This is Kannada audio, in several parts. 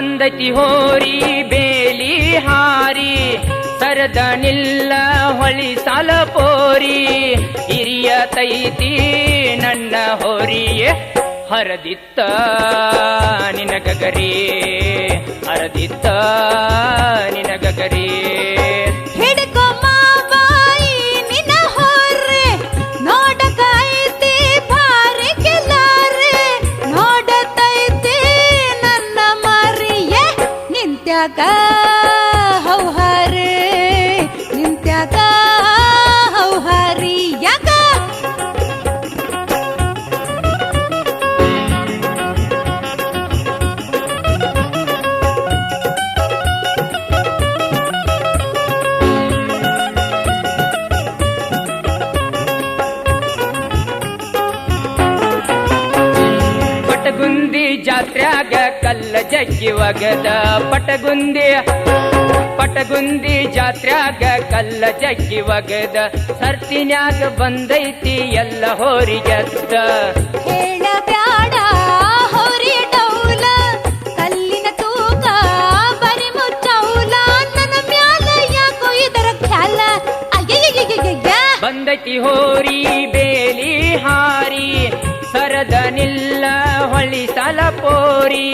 ಬಂದತಿ ಹೋರಿ, ಬೇಲಿ ಹಾರಿ ಸರದನಿಲ್ಲ ಹೊಳಿ ಸಾಲ ಪೋರಿ. ಹಿರಿಯ ತೈತಿ ನನ್ನ ಹೋರಿಯೇ, ಹರದಿತ್ತ ನಿನಗಗರಿ ಹರದಿತ್ತ ನಿನಗಗರಿ. ನಿಂತ್ಯಾಕ ಜಾತ್ರ್ಯಾಗ ಕಲ್ಲ ಜಗ್ಗಿ ಒಗದ ಪಟಗುಂದಿ. ಪಟಗುಂದಿ ಜಾತ್ರ್ಯಾಗ ಕಲ್ಲ ಜಗ್ಗಿ ಒಗದ. ಸರ್ತಿನ್ಯಾಗ ಬಂದೈತಿ ಎಲ್ಲ ಹೋರಿಗತ್ತ. ಬಂದೈತಿ ಹೋರಿ ಬೇಲಿ ಹಾರಿ. ಸರದ ನಿಲ್ಲ ಹೊಳಿ ಸಾಲ ಪೋರಿ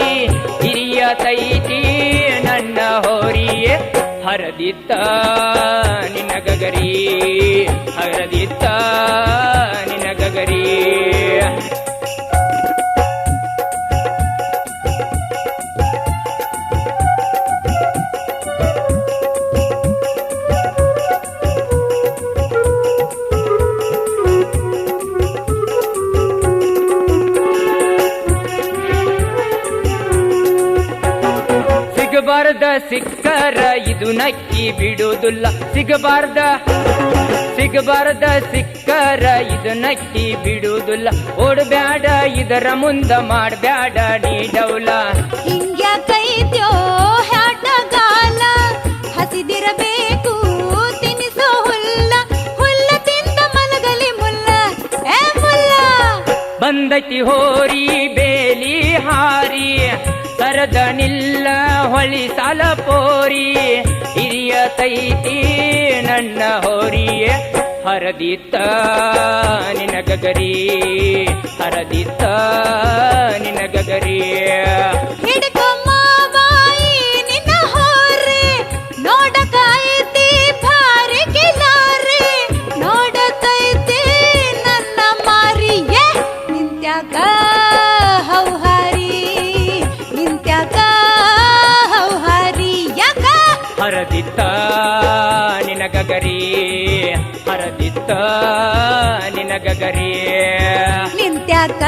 ಹಿರಿಯ ತೈತಿ ನನ್ನ ಹೋರಿಯೇ ಹರದಿತ್ತ ನಿನಗಗರಿ ಹರದಿತ್ತ ನಿನಗಗರಿ. ಸಿಗಬಾರ್ದ ಸಿಕ್ಕರ ಇದು ನಕ್ಕಿ ಬಿಡುವುದಿಲ್ಲ. ಸಿಗಬಾರ್ದ ಸಿಗಬಾರ್ದ ಸಿಕ್ಕರ ಇದು ನಕ್ಕಿ ಬಿಡುವುದಿಲ್ಲ. ಓಡಬ್ಯಾಡ ಇದರ ಮುಂದ ಮಾಡಬ್ಯಾಡ ನೀ ಡೌಲ. ಹಿಂಗ್ಯಾಕೈತ್ಯೋ ಹ್ಯಾಟಗಾಲ ಹಸಿದಿರಬೇಕು ತಿನಿಸೋ ಹುಲ್ಲ ಹುಲ್ಲ ತಿಂದ ಮಲಗಲಿ ಮುಲ್ಲ. ಏ ಮುಲ್ಲ! ಬಂದೈತಿ ಹೋರಿ ಬೇಲಿ ಹಾರಿ ಸರದ ನಿಲ್ಲ ಹೊಳಿ ಸಾಲ ಪೋರಿ ಹಿರಿಯ ತೈತಿ ನನ್ನ ಹೋರಿಯೇ ಹರದಿತ್ತ ನಿನಗಗರಿ ಹರದಿತ್ತ ನಿನಗಗರಿ ಹಿಡ್ಕೊ ಹರದಿತ್ತ ನಿನಗಗರಿ ಹರದಿತ್ತ ನಿನಗಗರಿ. ನಿಂತ್ಯಾಕ